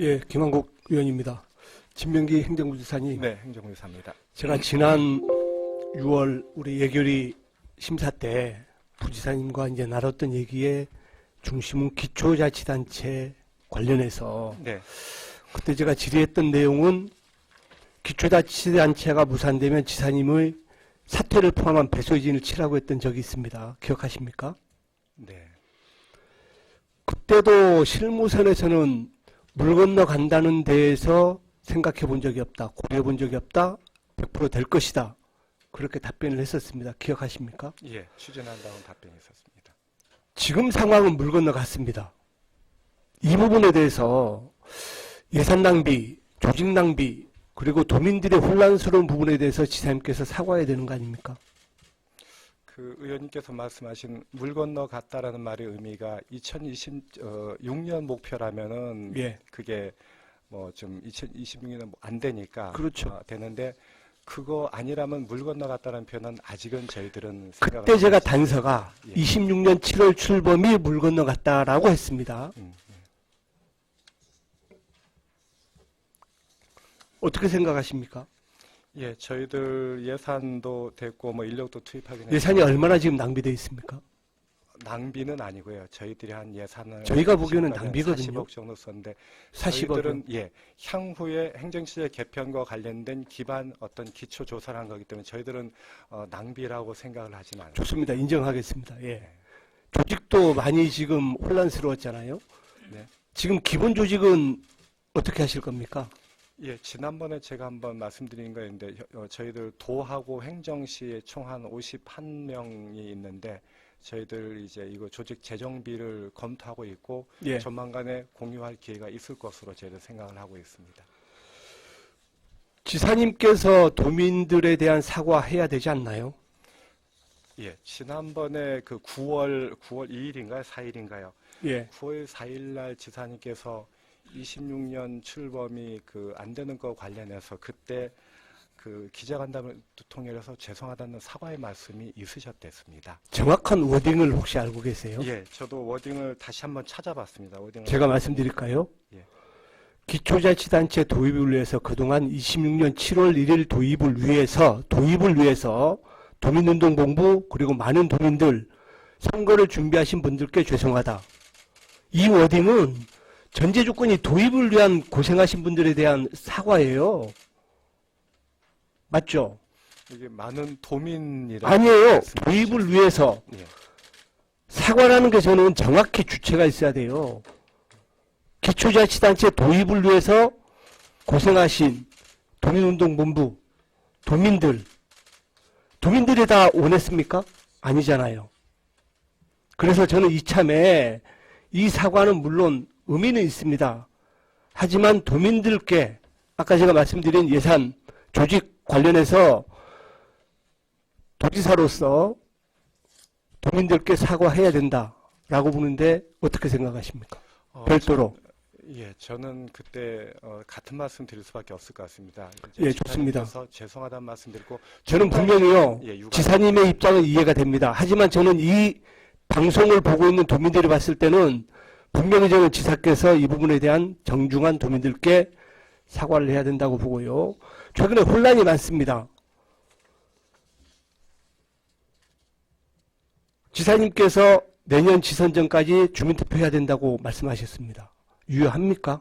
예, 김한국 의원입니다. 진명기 행정부지사님, 네, 행정부사입니다. 제가 지난 6월 우리 예결위 심사 때 부지사님과 이제 나눴던 얘기에 중심은 기초자치단체 관련해서 네, 그때 제가 질의했던 내용은 기초자치단체가 무산되면 지사님의 사퇴를 포함한 배소진을 치라고 했던 적이 있습니다. 기억하십니까? 네, 그때도 실무선에서는 물 건너 간다는 데에서 생각해 본 적이 없다. 고려해 본 적이 없다. 100%될 것이다. 그렇게 답변을 했었습니다. 기억하십니까? 예, 추진한다는 답변이 있었습니다. 지금 상황은 물 건너 갔습니다. 이 부분에 대해서 예산 낭비, 조직 낭비, 그리고 도민들의 혼란스러운 부분에 대해서 지사님께서 사과해야 되는 거 아닙니까? 그 의원님께서 말씀하신 물 건너 갔다라는 말의 의미가 2026년 목표라면은 예. 그게 뭐 좀 2026년은 안 되니까 그렇죠. 어, 되는데 그거 아니라면 물 건너 갔다는 표현은 아직은 저희들은 그때 제가. 단서가 예. 26년 7월 출범이 물 건너 갔다라고 했습니다. 음, 음. 어떻게 생각하십니까? 예, 저희들 예산도 됐고 뭐 인력도 투입하긴 예산이 얼마나 지금 낭비되어 있습니까? 낭비는 아니고요. 저희들이 한 예산을 저희가 보기에는 낭비거든요. 40억 정도 썼는데 40억 은 저희들은 예 향후에 행정시절 개편과 관련된 기반 어떤 기초 조사를 한 거기 때문에 저희들은 어, 낭비라고 생각을 하진 않아요. 좋습니다. 인정하겠습니다. 예. 조직도 많이 지금 혼란스러웠잖아요. 네. 지금 기본 조직은 어떻게 하실 겁니까? 예, 지난번에 제가 한번 말씀드린 거였는데 어, 저희들 도하고 행정시에 총 한 51명이 있는데 저희들 이제 이거 조직 재정비를 검토하고 있고 예. 조만간에 공유할 기회가 있을 것으로 저희들 생각을 하고 있습니다. 지사님께서 도민들에 대한 사과해야 되지 않나요? 예, 지난번에 그 9월 9월 2일인가요? 4일인가요? 예. 9월 4일 날 지사님께서 26년 출범이 그 안 되는 거 관련해서 그때 그 기자간담을 통해서 죄송하다는 사과의 말씀이 있으셨댔습니다. 정확한 워딩을 혹시 알고 계세요? 예, 저도 워딩을 다시 한번 찾아봤습니다. 워딩을 제가 말씀드릴까요? 예. 기초자치단체 도입을 위해서 그동안 26년 7월 1일 도입을 위해서 도입을 위해서 도민운동본부 그리고 많은 도민들 선거를 준비하신 분들께 죄송하다. 이 워딩은 전제 조건이 도입을 위한 고생하신 분들에 대한 사과예요. 맞죠? 이게 많은 도민이라 아니에요. 도입을 위해서 예, 사과라는 게 저는 정확히 주체가 있어야 돼요. 기초자치단체 도입을 위해서 고생하신 도민운동본부, 도민들, 도민들이 다 원했습니까? 아니잖아요. 그래서 저는 이참에 이 사과는 물론 의미는 있습니다. 하지만 도민들께 아까 제가 말씀드린 예산, 조직 관련해서 도지사로서 도민들께 사과해야 된다라고 보는데 어떻게 생각하십니까? 어, 별도로. 예, 저는 그때 어, 같은 말씀 드릴 수밖에 없을 것 같습니다. 예, 좋습니다. 죄송하다는 말씀 드리고 저는 분명히요. 예, 지사님의 입장은 이해가 됩니다. 하지만 저는 이 방송을 보고 있는 도민들이 봤을 때는 분명히 저는 지사께서 이 부분에 대한 정중한 도민들께 사과를 해야 된다고 보고요. 최근에 혼란이 많습니다. 지사님께서 내년 지선 전까지 주민투표 해야 된다고 말씀하셨습니다. 유효합니까?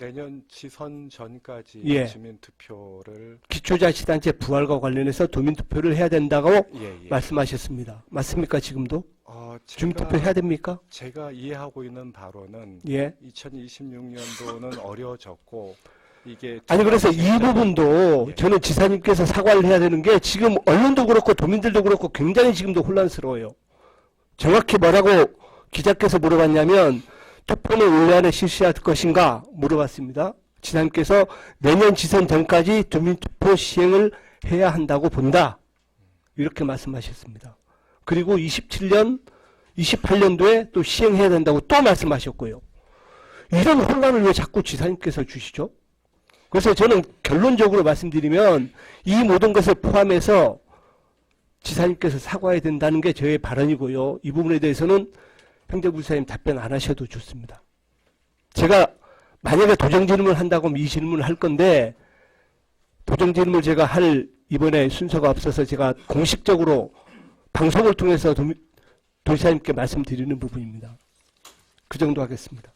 내년 지선 전까지 예. 주민 투표를 기초자치단체 부활과 관련해서 도민투표를 해야 된다고 예, 예. 말씀하셨습니다. 맞습니까? 지금도? 어, 주민투표 해야 됩니까? 제가 이해하고 있는 바로는 예. 2026년도는 어려워졌고 이게 아니 그래서 이 부분도 예. 저는 지사님께서 사과를 해야 되는 게 지금 언론도 그렇고 도민들도 그렇고 굉장히 지금도 혼란스러워요. 정확히 뭐라고 기자께서 물어봤냐면 투표는 안에 실시할 것인가 물어봤습니다. 지사님께서 내년 지선 전까지 주민투표 시행을 해야 한다고 본다. 이렇게 말씀하셨습니다. 그리고 27년, 28년도에 또 시행해야 된다고 또 말씀하셨고요. 이런 혼란을 왜 자꾸 지사님께서 주시죠? 그래서 저는 결론적으로 말씀드리면 이 모든 것을 포함해서 지사님께서 사과해야 된다는 게 저의 발언이고요. 이 부분에 대해서는 행정부사님 답변 안 하셔도 좋습니다. 제가 만약에 도정 질문을 한다고 하면 이 질문을 할 건데 도정 질문을 제가 할 이번에 순서가 없어서 제가 공식적으로 방송을 통해서 도, 도지사님께 말씀드리는 부분입니다. 그 정도 하겠습니다.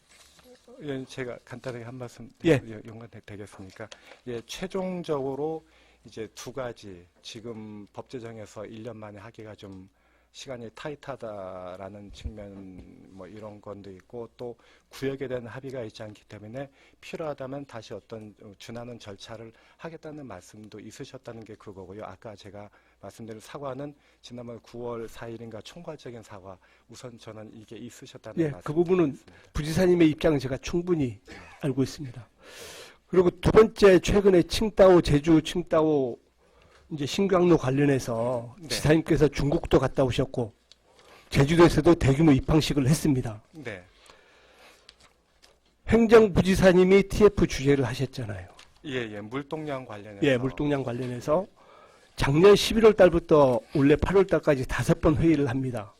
예, 제가 간단하게 한 말씀 예. 용관 되겠습니까? 예, 최종적으로 이제 두 가지 지금 법제정에서 1년 만에 하기가 좀 시간이 타이트하다라는 측면 뭐 이런 건도 있고 또 구역에 대한 합의가 있지 않기 때문에 필요하다면 다시 어떤 준하는 절차를 하겠다는 말씀도 있으셨다는 게 그거고요. 아까 제가 말씀드린 사과는 지난번 9월 4일인가 총괄적인 사과 우선 저는 이게 있으셨다는 예, 말씀 그 부분은 드리겠습니다. 부지사님의 입장은 제가 충분히 알고 있습니다. 그리고 두 번째 최근에 칭따오 제주 칭따오 이제 신강로 관련해서 네. 지사님께서 중국도 갔다 오셨고 제주도에서도 대규모 입항식을 했습니다. 네. 행정부지사님이 TF 주재를 하셨잖아요. 예, 예, 물동량 관련해서 예, 물동량 관련해서 작년 11월 달부터 올해 8월 달까지 다섯 번 회의를 합니다.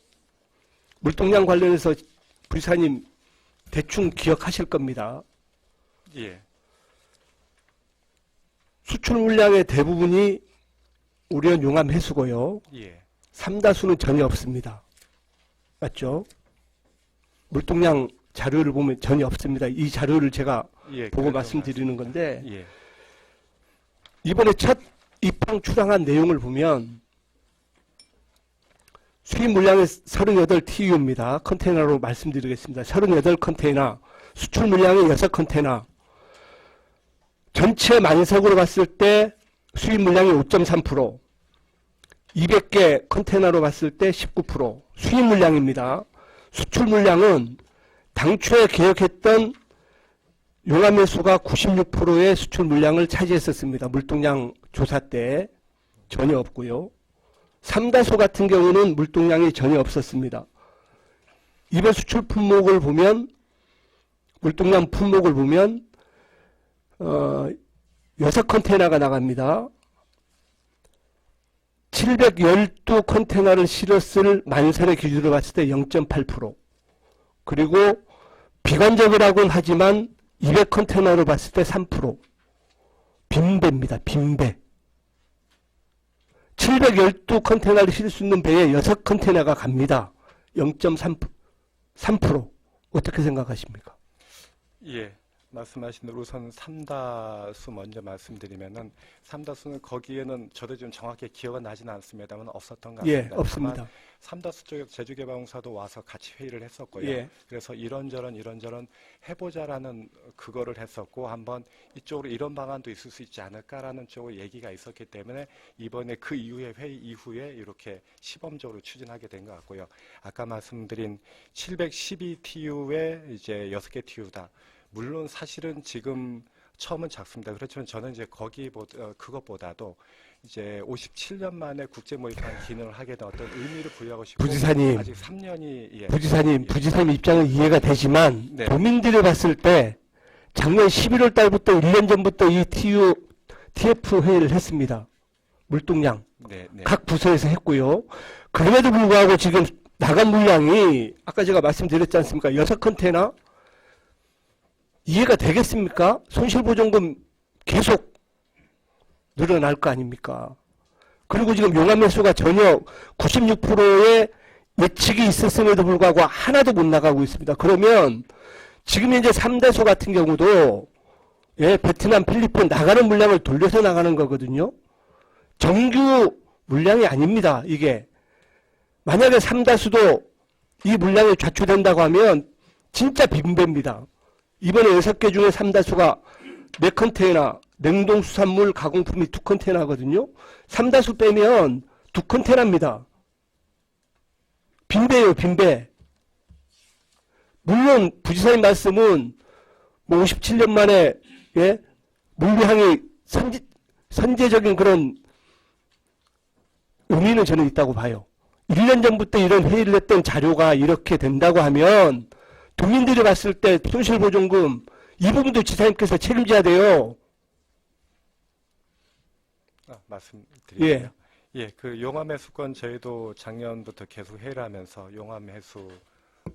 물동량 관련해서 부지사님 대충 기억하실 겁니다. 예, 수출 물량의 대부분이 우리는 용암 해수고요. 예, 삼다수는 전혀 없습니다. 맞죠? 물동량 자료를 보면 전혀 없습니다. 이 자료를 제가 예. 보고 말씀드리는 건데. 예, 이번에 첫 입항 출항한 내용을 보면 수입 물량이 38TU입니다. 컨테이너로 말씀드리겠습니다. 38 컨테이너, 수출 물량이 6 컨테이너. 전체 만석으로 봤을 때 수입 물량이 5.3%, 200개 컨테이너로 봤을 때 19%, 수입 물량입니다. 수출 물량은 당초에 계획했던 용암 해수가 96%의 수출 물량을 차지했었습니다. 물동량 조사 때 전혀 없고요. 삼다소 같은 경우는 물동량이 전혀 없었습니다. 이번 수출 품목을 보면 물동량 품목을 보면 어, 6 컨테이너가 나갑니다. 712 컨테이너를 실었을 만선의 기준으로 봤을 때 0.8% 그리고 비관적이라고는 하지만 200 컨테이너로 봤을 때 3% 빈배입니다. 빈배 712 컨테이너를 실을 수 있는 배에 6 컨테이너가 갑니다. 0.3% 3% 어떻게 생각하십니까? 예. 말씀하신 대로 우선 삼다수 먼저 말씀드리면은 삼다수는 거기에는 저도 좀 정확히 기억은 나지는 않습니다만 없었던 것 예, 같습니다. 없습니다. 삼다수 쪽에서 제주개발공사도 와서 같이 회의를 했었고요. 예. 그래서 이런저런 이런저런 해보자라는 그거를 했었고 한번 이쪽으로 이런 방안도 있을 수 있지 않을까라는 쪽으로 얘기가 있었기 때문에 이번에 그 이후에 회의 이후에 이렇게 시범적으로 추진하게 된 것 같고요. 아까 말씀드린 712TU의 이제 6개 TU다. 물론 사실은 지금 처음은 작습니다. 그렇지만 저는 이제 거기보다 어, 그것보다도 이제 57년 만에 국제 모의판 기능을 하게 된 어떤 의미를 부여하고 싶고 부지사님. 아직 3년이 예. 부지사님, 부지사님 입장은 이해가 되지만 네. 도민들이 봤을 때 작년 11월 달부터 1년 전부터 이 TU, TF 회의를 했습니다. 물동량 네, 네. 각 부서에서 했고요. 그럼에도 불구하고 지금 나간 물량이 아까 제가 말씀드렸지 않습니까? 여섯 컨테이너 이해가 되겠습니까? 손실보전금 계속 늘어날 거 아닙니까? 그리고 지금 용암 매수가 전혀 96%의 예측이 있었음에도 불구하고 하나도 못 나가고 있습니다. 그러면 지금 현재 3대소 같은 경우도 예, 베트남, 필리핀 나가는 물량을 돌려서 나가는 거거든요. 정규 물량이 아닙니다. 이게 만약에 삼다수도 이 물량이 좌초된다고 하면 진짜 빈배입니다. 이번에 여섯 개 중에 삼다수가 네 컨테이너 냉동 수산물 가공품이 두 컨테이너거든요. 삼다수 빼면 두 컨테이너입니다. 빈배예요, 빈배. 물론 부지사님 말씀은 뭐 57년 만에 예? 물량이 선제, 선제적인 그런 의미는 저는 있다고 봐요. 1년 전부터 이런 회의를 했던 자료가 이렇게 된다고 하면 도민들이 봤을 때 손실보존금 이 부분도 지사님께서 책임져야 돼요. 아, 말씀드릴게요. 예. 예, 그 용암 해수권 저희도 작년부터 계속 회의를 하면서 용암 해수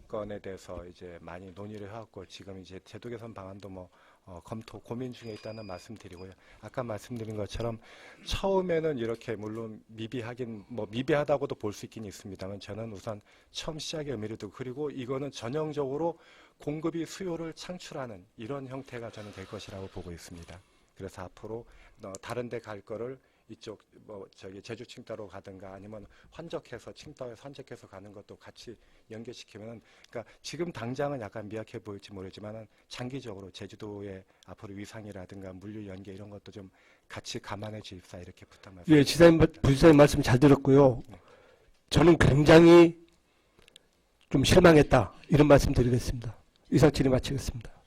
건에 대해서 이제 많이 논의를 해왔고 지금 이제 제도 개선 방안도 뭐 어, 검토 고민 중에 있다는 말씀드리고요. 아까 말씀드린 것처럼 처음에는 이렇게 물론 미비하긴 뭐 미비하다고도 볼 수 있긴 있습니다만 저는 우선 처음 시작의 의미를 두고 그리고 이거는 전형적으로 공급이 수요를 창출하는 이런 형태가 저는 될 것이라고 보고 있습니다. 그래서 앞으로 어, 다른 데 갈 거를 이쪽 뭐 저기 제주 칭따로 가든가 아니면 환적해서 칭따에서 환적해서 가는 것도 같이 연계시키면은 그러니까 지금 당장은 약간 미약해 보일지 모르지만은 장기적으로 제주도의 앞으로 위상이라든가 물류 연계 이런 것도 좀 같이 감안해 주십사 이렇게 부탁 말씀. 예, 지사님, 부지사님 말씀 잘 들었고요. 저는 굉장히 좀 실망했다. 이런 말씀 드리겠습니다. 이상 질의 마치겠습니다.